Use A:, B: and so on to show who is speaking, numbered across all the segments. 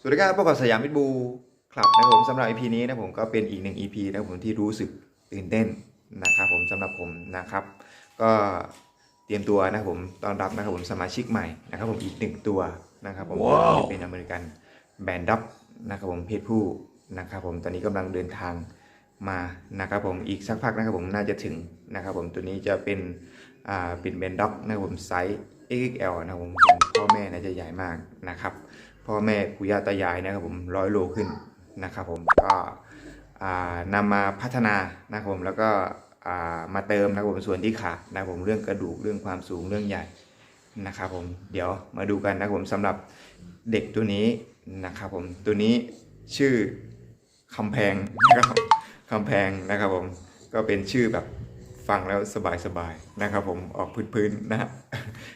A: สวัสดีครับพบกับสยามพิทบูคลับนะครับผมสำหรับ EP นี้นะผมก็เป็นอีกหนึ่ง EP นะครับผมที่รู้สึกตื่นเต้นนะครับผมสำหรับผมนะครับ ก็เตรียมตัวนะครับผมต้อนรับนะครับผมสมาชิกใหม่นะครับผมอีกหนึ่งตัวนะครับผม
B: ว้าว
A: ที่เป็นอเมริกันแบนด็อกนะครับผมเพศผู้นะครับผมตอนนี้กำลังเดินทางมานะครับผมอีกสักพักนะครับผมน่าจะถึงนะครับผมตัวนี้จะเป็นอ่าเป็นแบนด็อกนะครับผมไซส์ XXL นะครับผมพ่อแม่น่าจะใหญ่มากนะครับ พ่อแม่ปู่ย่าตายายนะครับผมร้อยโลขึ้นนะครับผมก็อ่านำมาพัฒนานะครับผมแล้วก็มาเติมนะครับผมส่วนที่ขาดนะครับผมเรื่องกระดูกเรื่องความสูงเรื่องใหญ่นะครับผมเดี๋ยวมาดูกันนะครับผมสำหรับเด็กตัวนี้นะครับผมตัวนี้ชื่อคำแพงนะครับคำแพงนะครับผมก็เป็นชื่อแบบฟังแล้วสบายๆนะครับผมออกพื้นๆนะฮะ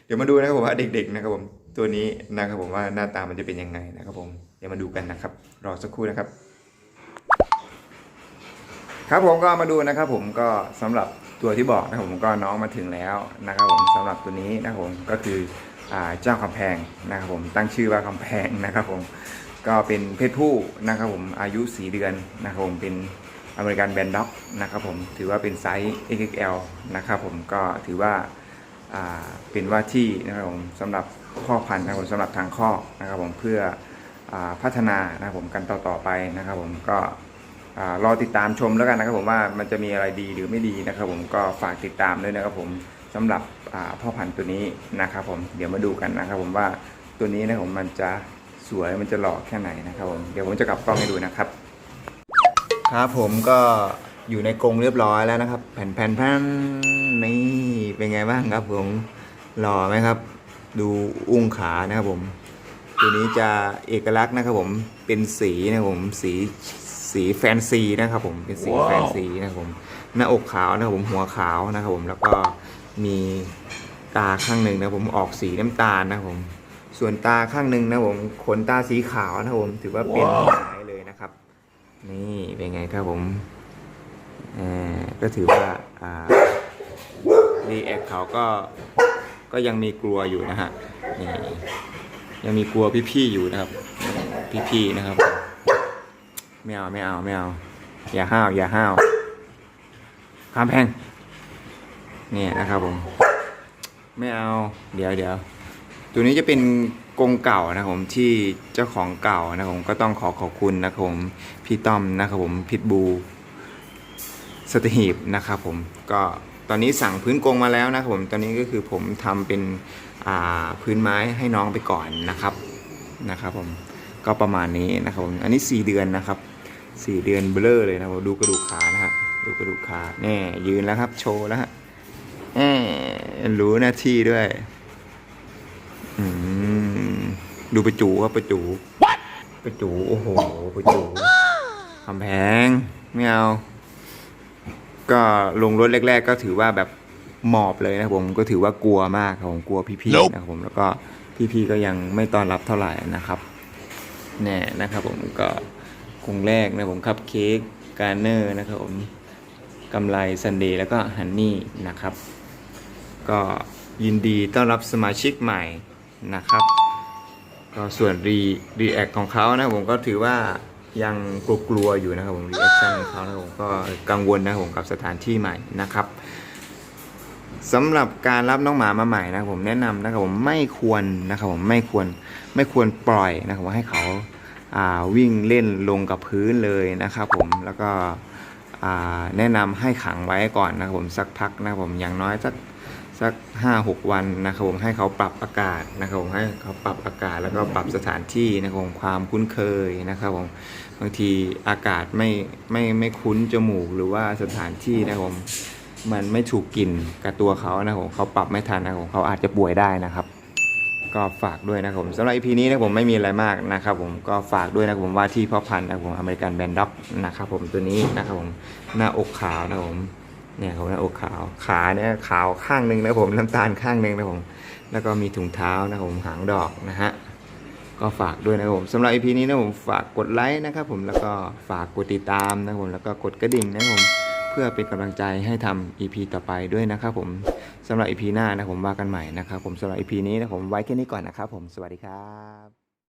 A: เดี๋ยวมาดูนะครับผมว่าเด็กๆนะครับผม ตัวนี้นะครับผมว่าหน้าตามันจะเป็นยังไงนะครับผมเดี๋ยวมาดูกันนะครับ รอสักครู่นะครับ ครับผมก็มาดูนะครับ ผมก็สำหรับตัวที่บอกนะครับผมก็น้องมาถึงแล้วนะครับผมสำหรับตัวนี้นะครับผมก็คืออเจ้าคำแพงนะครับผมตั้งชื่อว่าคำแพงนะครับผมก็เป็นเพศผู้นะครับผมอายุ 4 เดือนนะครับผมเป็นอเมริกันแบนด็อกนะครับผมถือว่าเป็นไซส์ XXL นะครับผมก็ถือว่า เป็นว่าที่นะครับผมสำหรับพ่อพันธุ์นะครับผมสำหรับทางข้อนะครับผมเพื่ออพัฒนานะครับผมกันต่อต่อไปนะครับผมก็รอติดตามชมแล้วกันนะครับผมว่ามันจะมีอะไรดีหรือไม่ดีนะครับผมก็ฝากติดตามด้วยนะครับผมสำหรับพ่อพันธุ์ตัวนี้นะครับผมเดี๋ยวมาดูกันนะครับผมว่าตัวนี้นะครับผมมันจะสวยมันจะหล่อแค่ไหนนะครับผมเดี๋ยวผมจะกลับกล้องให้ดูนะครับ ครับผมก็ อยู่ในกรงเรียบร้อยแล้วนะครับ แผ่นแผ่นแผ่นนี่เป็นไงบ้างครับผมหล่อไหมครับ ดูอุ้งขานะครับผม ตัวนี้จะเอกลักษณ์นะครับผมเป็นสีนะครับผมสีสีแฟนซีนะครับผมเป็นสี
B: ว้าว
A: แฟนซีนะครับผมหน้าอกขาวนะครับผมหัวขาวนะครับผมแล้วก็มีตาข้างหนึ่งนะครับผมออกสีน้ำตาลนะครับผมส่วนตาข้างหนึ่งนะครับผมขนตาสีขาวนะครับผมถือว่าเป็นสายเลยนะครับ นี่เป็นไงครับผมอ่า ก็ถือว่ารีแอคเขาก็ก็ยังมีกลัวอยู่นะฮะยังมีกลัวพี่ๆอยู่นะครับ พี่ๆนะครับไม่เอาไม่เอาไม่เอาอย่าห้าวอย่าห้าวข้ามแพงเนี่ยนะครับผม ไม่เอาเดี๋ยวเดี๋ยวตัวนี้จะเป็นกรงเก่านะครับผมที่เจ้าของเก่านะครับผมก็ต้องขอขอบคุณนะครับผมพี่ต้อมนะครับผมพิทบู สตหีบนะครับผมก็ตอนนี้สั่งพื้นกรงมาแล้วนะครับผมตอนนี้ก็คือผมทำเป็นอ่าพื้นไม้ให้น้องไปก่อนนะครับนะครับผมก็ประมาณนี้นะครับผมอันนี้ 4 เดือนนะครับ 4 เดือนเบลอเลยนะครับผมดูกระดูกขานะฮะดูกระดูกขาแน่ยืนแล้วครับ โชว์แล้วฮะแหมรู้หน้าที่ด้วยอืมดูประจูครับประจูประจูโอ้โหประจูคำแพงไม่เอา ก็ลงรถแรก ๆ ก็ถือว่าแบบหมอบเลยนะครับผมก็ถือว่ากลัวมากครับผมกลัวพี่ๆนะครับผมแล้วก็พี่ๆก็ยังไม่ต้อนรับเท่าไหร่นะครับแน่นะครับผมก็คงแรกนะผมคัพเค้กการเนอร์นะครับผมกำไรซันเดย์แล้วก็ฮันนี่นะครับ ก็ยินดีต้อนรับสมาชิกใหม่นะครับ ก็ส่วนรีรีแอคของเขานะผมก็ถือว่า ยังกลัวๆอยู่นะครับผมรีแอคชั่นของเขานะผมก็กังวลนะครับผมกับสถานที่ใหม่นะครับสำหรับการรับน้องหมามาใหม่นะครับผมแนะนำนะครับผมไม่ควรนะครับผมไม่ควรไม่ควรปล่อยนะครับผมให้เขาอ่าวิ่งเล่นลงกับพื้นเลยนะครับผมแล้วก็ แนะนำให้ขังไว้ก่อนนะครับผมสักพักนะครับผมอย่างน้อยสักสักห้าหกวันนะครับผมให้เขาปรับอากาศนะครับผมให้เขาปรับอากาศแล้วก็ปรับสถานที่นะครับผมความคุ้นเคยนะครับผมบางทีอากาศไม่ไม่ไม่คุ้นจมูกหรือว่าสถานที่นะครับผมมันไม่ถูกกลิ่นกับตัวเขานะครับผมเขาปรับไม่ทันนะครับผมเขาอาจจะป่วยได้นะครับ ก็ฝากด้วยนะครับผมสำหรับ EP นี้นะผมไม่มีอะไรมากนะครับผมก็ฝากด้วยนะครับผมว่าที่พ่อพันธุ์นะผมอเมริกันแบนด็อกนะครับผมตัวนี้นะครับผมหน้าอกขาวนะผมเนี่ยผมหน้าอกขาวขาเนี่ยขาวข้างหนึ่งนะผมน้ำตาลข้างหนึ่งนะผมแล้วก็มีถุงเท้านะครับผมหางดอกนะฮะก็ฝากด้วยนะครับผมสำหรับ EP นี้นะผมฝากกดไลค์นะครับผมแล้วก็ฝากกดติดตามนะครับผมแล้วก็กดกระดิ่งนะครับผม เพื่อเป็นกำลังใจให้ทำ EP ต่อไปด้วยนะครับผมสำหรับ EP หน้านะผมว่ากันใหม่นะครับผมสำหรับ EP นี้นะผมไว้แค่นี้ก่อนนะครับผมสวัสดีครับ